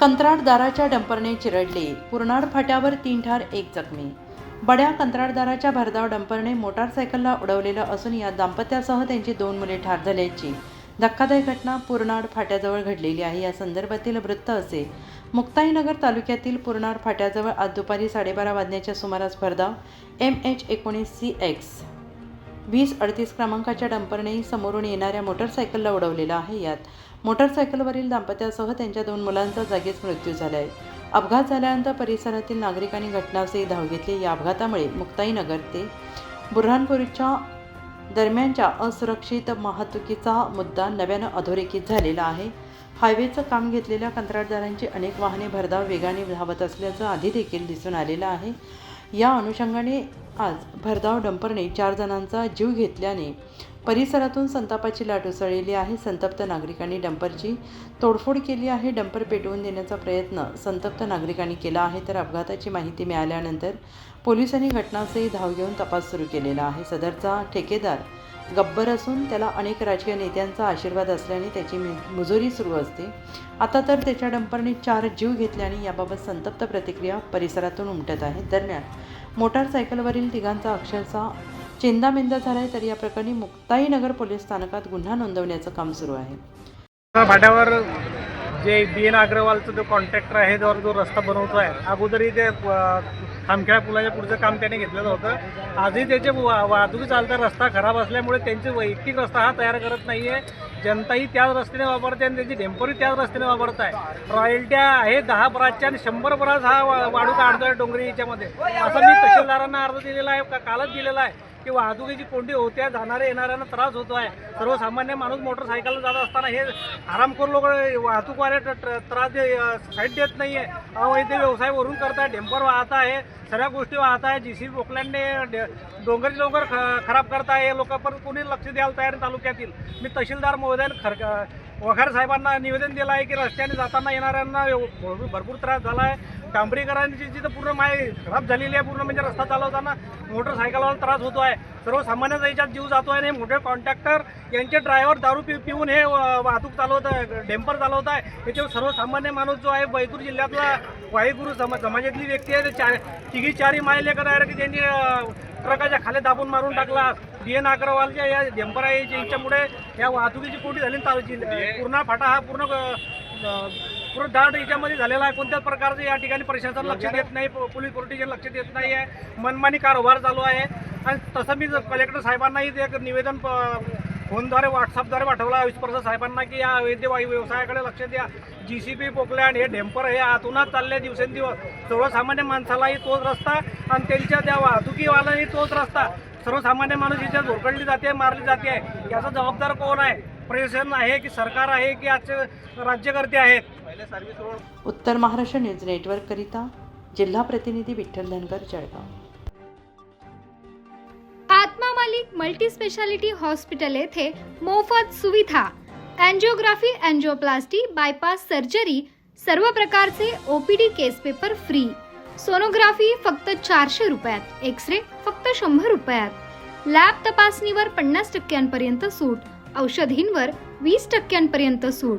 कंत्राटदाराच्या डंपरने चिरडले. पुरनाड फाट्यावर तीन ठार एक जखमी. बड्या कंत्राटदाराच्या भरधाव डंपरने मोटारसायकलला उडवलेलं असून या दाम्पत्यासह त्यांची दोन मुले ठार झाल्याची धक्कादायक घटना पुरनाड फाट्याजवळ घडलेली आहे. या संदर्भातील वृत्त असे. मुक्ताईनगर तालुक्यातील पुरनाड फाट्याजवळ आज दुपारी साडेबारा वाजण्याच्या सुमारास भरधाव एम एच एकोणीस सी एक्स वीस अडतीस क्रमांकाच्या डंपरने समोरून येणाऱ्या मोटरसायकलला उडवलेला आहे यात. मोटरसायकलवरील दाम्पत्यासह त्यांच्या दोन मुलांचा जागीच मृत्यू झाला आहे अपघात झाल्यानंतर परिसरातील नागरिकांनी घटनास्थळी धाव घेतली. या अपघातामुळे मुक्ताईनगर ते बुरहानपूरच्या दरम्यानच्या असुरक्षित वाहतुकीचा मुद्दा नव्यानं अधोरेखित झालेला आहे. हायवेचं काम घेतलेल्या कंत्राटदारांची अनेक वाहने भरधाव वेगाने धावत असल्याचं आधी देखील दिसून आलेलं आहे. या अनुषंगाने आज भरधाव डंपरने चार जणांचा जीव घेतल्याने परिसरातून संतापाची लाट उसळलेली आहे. संतप्त नागरिकांनी डंपरची तोडफोड केली आहे. डंपर पेटवून देण्याचा प्रयत्न संतप्त नागरिकांनी केला आहे. तर अपघाताची माहिती मिळाल्यानंतर पोलिसांनी घटनास्थळी धाव घेऊन तपास सुरू केलेला आहे. सदरचा ठेकेदार गब्बर असून त्याला अनेक राजकीय नेत्यांचा आशीर्वाद असल्याने त्याची मि- मुजोरी सुरू असते. आता तर त्याच्या डंपरने चार जीव घेतल्याने याबाबत संतप्त प्रतिक्रिया परिसरातून उमटत आहेत दरम्यान मोटारसायकलवरील तिघांचा अक्षरशः चेंदामेंदा झाला आहे तर या प्रकरणी मुक्ताईनगर पोलीस स्थानकात गुन्हा नोंदवण्याचं काम सुरू आहे. भाड्यावर जे बी एन अग्रवालचा जो कॉन्ट्रॅक्टर आहे जो जो रस्ता बनवतो आहे अगोदरही ते खामखेळा पुलाच्या पुढचं काम त्याने घेतलेलं होतं. आजही त्याचे वा- वाहतुकी चालता रस्ता खराब असल्यामुळे त्यांचे वैयक्तिक रस्ता हा तयार करत नाही आहे जनताही त्याच रस्त्याने वापरते आणि त्याची डेम्परही त्याच रस्त्याने वापरत आहे रॉयल्ट्या आहे दहा बराचच्या आणि शंभर बराच हा वा- वाढू काढतोय डोंगरी याच्यामध्ये. असं मी तहसीलदारांना अर्ज दिलेला आहे का- कालच दिलेला आहे. की वाहतुकीची कोंडी होत्या जाणाऱ्या येणाऱ्यांना त्रास होतो आहे सर्वसामान्य माणूस मोटरसायकलला जात असताना हे आरामखोर लोक वाहतूकवाले त्रास दे साईड देत नाही आहे अवैध व्यवसाय वरून करत आहे डेंपर वाहत आहे सगळ्या गोष्टी वाहत आहे जी सी पोकलँडने डोंगरची डोंगर ख- खराब करत आहे लोक पण कोणी लक्ष द्यायला तयार तालुक्यातील. मी तहसीलदार महोदयाने खर वखार साहेबांना निवेदन दिलं आहे की रस्त्याने जाताना येणाऱ्यांना भरपूर त्रास झाला आहे डांबरीकरांची जिथं पूर्ण माय खराब झालेली आहे पूर्ण म्हणजे रस्ता चालवताना मोटरसायकलवर त्रास होतो आहे. सर्वसामान्यांचा याच्यात जीव जातो आहे आणि मोठे कॉन्ट्रॅक्टर यांचे ड्रायव्हर दारू पि पिऊन हे वाहतूक चालवत आहे डेंपर चालवत आहे. याच्यावर सर्वसामान्य माणूस जो आहे बैतूर जिल्ह्यातला वाहेगुरु समा समाजातली व्यक्ती आहे. ते चार तिघी चारी माय लेकर आहे की त्यांनी ट्रकाच्या खाली दाबून मारून टाकला. डी एन अग्रवालच्या या डेंपर आहे याच्यामुळे या वाहतुकीची कोटी झाली पूर्ण फाटा हा पूर्ण दाट याच्यामध्ये झालेला आहे. कोणत्याच प्रकारचं या ठिकाणी प्रशासन लक्ष देत नाही. पोलीस प्रोटेक्शन लक्ष देत नाही आहे. मनमानी कारभार चालू आहे. आणि तसं मी जर कलेक्टर साहेबांनाही एक निवेदन प- फोनद्वारे व्हॉट्सअपद्वारे पाठवला विश्वप्रसाद साहेबांना की या अवैध व्यवसायाकडे लक्ष द्या. जी सी पी पोकलँड हे डेंपर हे आतूनच चालले दिवसेंदिवस सर्वसामान्य माणसालाही तोच रस्ता आणि त्यांच्या त्या वाहतुकीवालाही तोच रस्ता. सर्वसामान्य माणूस याच्यात झोरकडली जाते मारली जाते. आहे याचा जबाबदार कोण आहे? प्रशासन आहे की सरकार आहे की आजचे राज्यकर्ते आहेत? उत्तर महाराष्ट्र न्यूज नेटवर्ककरिता जिल्हा प्रतिनिधी विठ्ठल धनगर जळगाव. आत्मा मालिक मल्टी स्पेशालिटी हॉस्पिटल येथे मोफत सुविधा अँजिओग्राफी अँजिओप्लास्टी बायपास सर्जरी सर्व प्रकारचे OPD case paper free sonography फक्त चारशे रुपयात एक्स रे फक्त शंभर रुपयात. लॅब तपासणीवर पन्नास टक्क्यांपर्यंत सूट औषधींवर वीस टक्क्यांपर्यंत सूट.